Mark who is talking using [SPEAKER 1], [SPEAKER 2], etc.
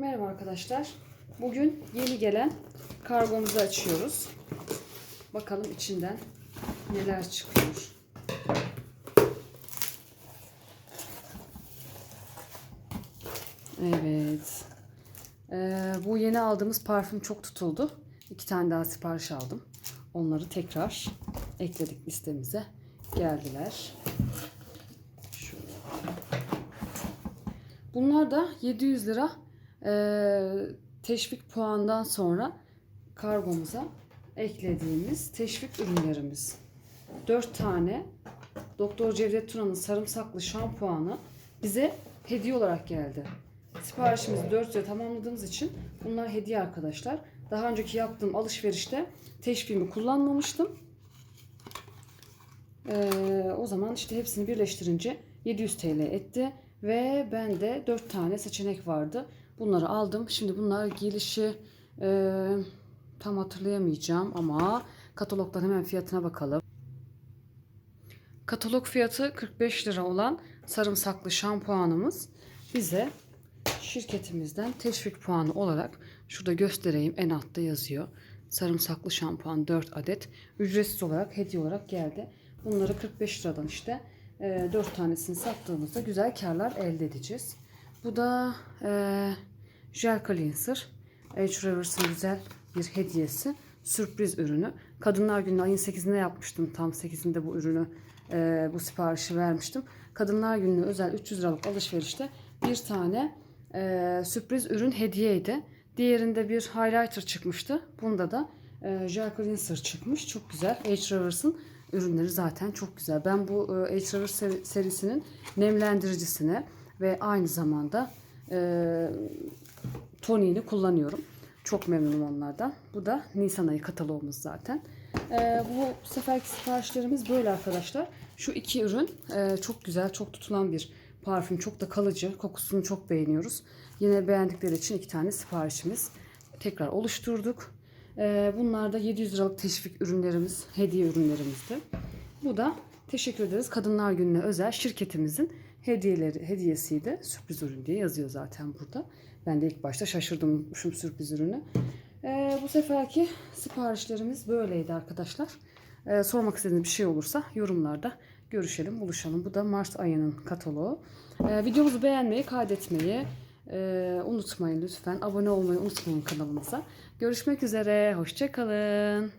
[SPEAKER 1] Merhaba arkadaşlar. Bugün yeni gelen kargomuzu açıyoruz. Bakalım içinden neler çıkıyor. Evet. Ee, bu yeni aldığımız parfüm çok tutuldu. İki tane daha sipariş aldım. Onları tekrar ekledik listemize. Geldiler. Şöyle. Bunlar da 700 lira eee, teşvik puandan sonra kargomuza eklediğimiz teşvik ürünlerimiz. 4 tane Doktor Cevdet Tuna'nın sarımsaklı şampuanı bize hediye olarak geldi. Siparişimizi 4 lira tamamladığımız için bunlar hediye arkadaşlar. Daha önceki yaptığım alışverişte teşviğimi kullanmamıştım. Ee, o zaman işte hepsini birleştirince 700 TL etti. Ve bende 4 tane seçenek vardı. Bunları aldım. Şimdi bunlar gelişi e, tam hatırlayamayacağım ama katalogdan hemen fiyatına bakalım. Katalog fiyatı 45 lira olan sarımsaklı şampuanımız bize şirketimizden teşvik puanı olarak şurada göstereyim en altta yazıyor. Sarımsaklı şampuan 4 adet ücretsiz olarak hediye olarak geldi. Bunları 45 liradan işte e, 4 tanesini sattığımızda güzel karlar elde edeceğiz. Bu da e, Gel Cleanser. Age Reverse'ın güzel bir hediyesi. Sürpriz ürünü. Kadınlar Günü ayın 8'inde yapmıştım. Tam 8'inde bu ürünü, e, bu siparişi vermiştim. Kadınlar Günü'ne özel 300 liralık alışverişte bir tane e, sürpriz ürün hediyeydi. Diğerinde bir highlighter çıkmıştı. Bunda da e, Gel Cleanser çıkmış. Çok güzel. Age Reverse'ın ürünleri zaten çok güzel. Ben bu e, Age Reverse seri- serisinin nemlendiricisine ve aynı zamanda e, toniğini kullanıyorum. Çok memnunum onlardan. Bu da Nisan ayı kataloğumuz zaten. Ee, bu seferki siparişlerimiz böyle arkadaşlar. Şu iki ürün e, çok güzel, çok tutulan bir parfüm. Çok da kalıcı. Kokusunu çok beğeniyoruz. Yine beğendikleri için iki tane siparişimiz tekrar oluşturduk. Ee, bunlar da 700 liralık teşvik ürünlerimiz, hediye ürünlerimizdi. Bu da teşekkür ederiz. Kadınlar Günü'ne özel şirketimizin hediyeleri hediyesiydi. Sürpriz ürün diye yazıyor zaten burada. Ben de ilk başta şaşırdım şu sürpriz ürünü. Ee, bu seferki siparişlerimiz böyleydi arkadaşlar. Ee, sormak istediğiniz bir şey olursa yorumlarda görüşelim, buluşalım. Bu da Mart ayının kataloğu. Ee, videomuzu beğenmeyi, kaydetmeyi e, unutmayın lütfen. Abone olmayı unutmayın kanalımıza. Görüşmek üzere, hoşçakalın.